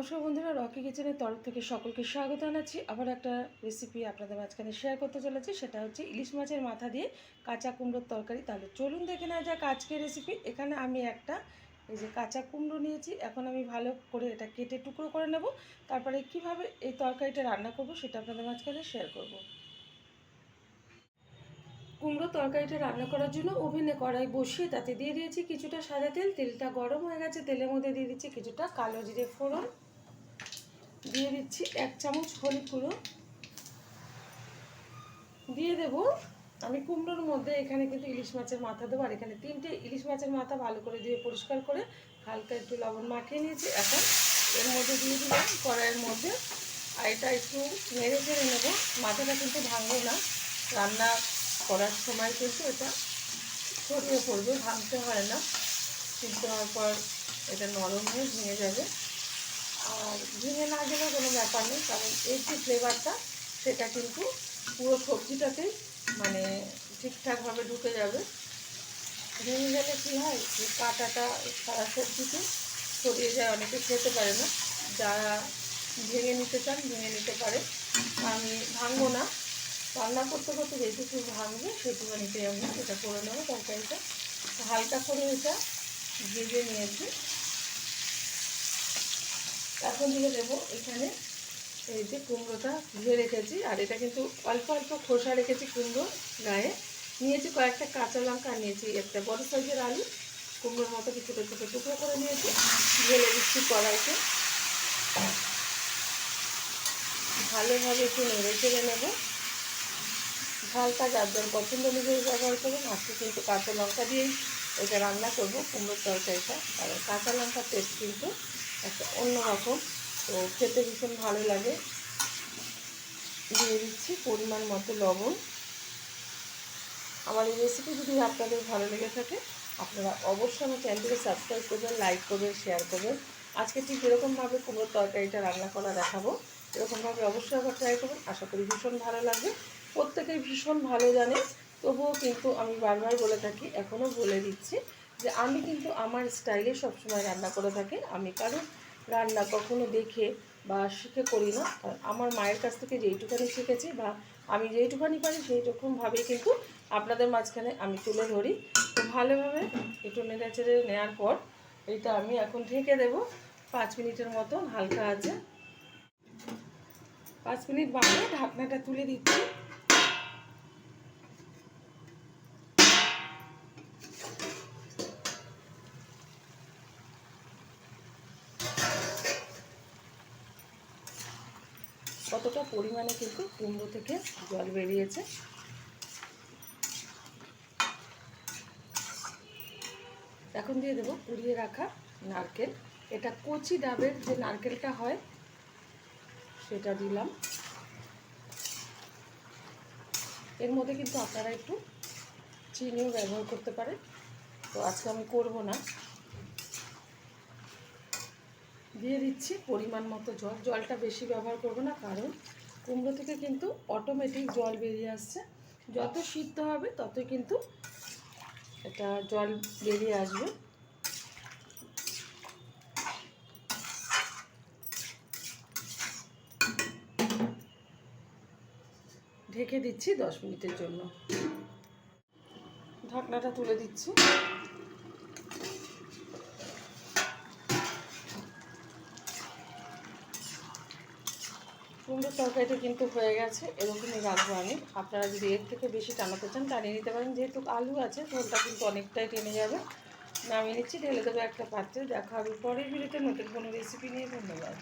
নমস্কার বন্ধুরা, রকি কিচেনের তরফ থেকে সকলকে স্বাগত জানাচ্ছি। আবার একটা রেসিপি আপনাদের মাঝখানে শেয়ার করতে চলেছি, সেটা হচ্ছে ইলিশ মাছের মাথা দিয়ে কাঁচা কুমড়োর তরকারি। তাহলে চলুন দেখে নেওয়া যাক আজকের রেসিপি এখানে আমি একটা, এই যে কাঁচা কুমড়ো নিয়েছি, এখন আমি ভালো করে এটা কেটে টুকরো করে নেব। তারপরে কীভাবে এই তরকারিটা রান্না করব সেটা আপনাদের মাঝখানে শেয়ার করব। কুমড়ো তরকারিটা রান্না করার জন্য ওভেনে কড়াই বসিয়ে তাতে দিয়ে দিয়েছি কিছুটা সাদা তেল। তেলটা গরম হয়ে গেছে, তেলের মধ্যে দিয়ে দিচ্ছি কিছুটা কালো জিরে ফোড়ন। দিয়ে দিচ্ছি এক চামচ হলুদ গুঁড়ো। দিয়ে দেব, আমি কুমড়োর মধ্যে এখানে কিন্তু ইলিশ মাছের মাথা দেবো, আর এখানে তিনটে ইলিশ মাছের মাথা ভালো করে দিয়ে পরিষ্কার করে হালকা একটু লবণ মাখিয়ে নিয়েছি। এখন এর মধ্যে দিয়ে দিলাম কড়াইয়ের মধ্যে, আর এটা একটু নেড়ে চেড়ে নেব। মাথাটা কিন্তু ভাঙবো না, রান্না করার সময় কিন্তু এটা ছড়িয়ে পড়বে, ভাঙতে হয় না। সিদ্ধ হওয়ার পর এটা নরম হয়ে ভেঙে যাবে। ভেঙে না গেলেও কোনো ব্যাপার নেই, কারণ এই যে ফ্লেভারটা সেটা কিন্তু পুরো সবজিটাতেই মানে ঠিকঠাকভাবে ঢুকে যাবে। ভেঙে গেলে কী হয়, যে কাঁটাটা সারা সবজিতে ছড়িয়ে যায়, অনেকে খেতে পারে না। যারা ভেঙে নিতে চান, ভেঙে নিতে পারে। আমি ভাঙবো না। রান্না করতে করতে যেটুকু ভাঙবে সেটুকুনিতে আমি এটা করে নেব তরকারিটা। হালকা করে এটা ভেজে নিয়েছি। এখন দিয়ে দেবো এখানে এই যে কুমড়োটা ধুয়ে রেখেছি, আর এটা কিন্তু অল্প অল্প খোসা রেখেছি কুমড়ো গায়ে। নিয়েছি কয়েকটা কাঁচা লঙ্কা নিয়েছি, একটা বড় সাইজের আলু, কুমড়োর মতো কিছুটা ছোটো টুকরো করে নিয়েছি। ঢেলে দিচ্ছি কড়াইতে। ভালোভাবে একটু নেড়ে চেড়ে নেব। ঝালটা যার যার পছন্দ অনুযায়ী ব্যবহার করুন। আজকে কিন্তু কাঁচা লঙ্কা দিয়েই এটা রান্না করব, কুমড়োর তরকারিটা। কারণ কাঁচা লঙ্কার টেস্ট কিন্তু একটা অন্যরকম তো খেতে ভীষণ ভালো লাগে। দিয়ে দিচ্ছি পরিমাণ মতো লবণ। আমার এই রেসিপি যদি আপনাদের ভালো লেগে থাকে, আপনারা অবশ্যই আমার চ্যানেলটিকে সাবস্ক্রাইব করবেন লাইক করবেন শেয়ার করবেন। আজকে ঠিক এরকমভাবে কুমড়োর তরকারিটা রান্না করা দেখাবো। এরকমভাবে অবশ্যই আবার ট্রাই করবেন। আশা করি ভীষণ ভালো লাগবে। প্রত্যেকেই ভীষণ ভালো জানে। তবুও কিন্তু আমি বারবার বলে থাকি, এখনও বলে দিচ্ছি যে আমি কিন্তু আমার স্টাইলে সবসময় রান্না করে থাকি। আমি কারণ রান্না কখনো দেখে বা শিখে করি না। আমার মায়ের কাছ থেকে যেইটুখানি শিখেছি বা আমি যেইটুখানি পারি সেইটুকুভাবেই কিন্তু আপনাদের মাঝখানে আমি তুলে ধরি। তো ভালোভাবে একটু নেড়ে চেড়ে নেওয়ার পর এইটা আমি এখন ঢেকে দেব। পাঁচ মিনিটের মতো হালকা আছে। পাঁচ মিনিট বাদে ঢাকনাটা তুলে দিচ্ছি। কতটা পরিমাণে কিন্তু কুমড়ো থেকে জল বেরিয়েছে? এখন দিয়ে দেবো পুড়িয়ে রাখা নারকেল। এটা কচি ডাবের যে নারকেলটা হয়, সেটা দিলাম। এর মধ্যে কিন্তু আপনারা একটু চিনিও ব্যবহার করতে পারেন। তো আজকে আমি করব না। দিয়ে দিচ্ছি পরিমাণ মতো জল। জলটা বেশি ব্যবহার করব না, কারণ কুমড়ো থেকে কিন্তু অটোমেটিক জল বেরিয়ে আসছে। যত সিদ্ধ হবে ততই কিন্তু এটা জল বেরিয়ে আসবে। ঢেকে দিচ্ছি দশ মিনিটের জন্য। ঢাকনাটা তুলে দিচ্ছি। কুমড়োর তরকারিটা কিন্তু হয়ে গেছে, এরকমই রাখব আমি। আপনারা যদি এর থেকে বেশি টানাতে চান, টানিয়ে নিতে পারেন। যেহেতু আলু আছে, ঝোলটা কিন্তু অনেকটাই টেনে যাবে। নামিয়ে নিচ্ছি, ঢেলে দেবো একটা পাত্রে। দেখা হবে পরের ভিডিওতে নতুন কোনো রেসিপি নিয়ে। ধন্যবাদ।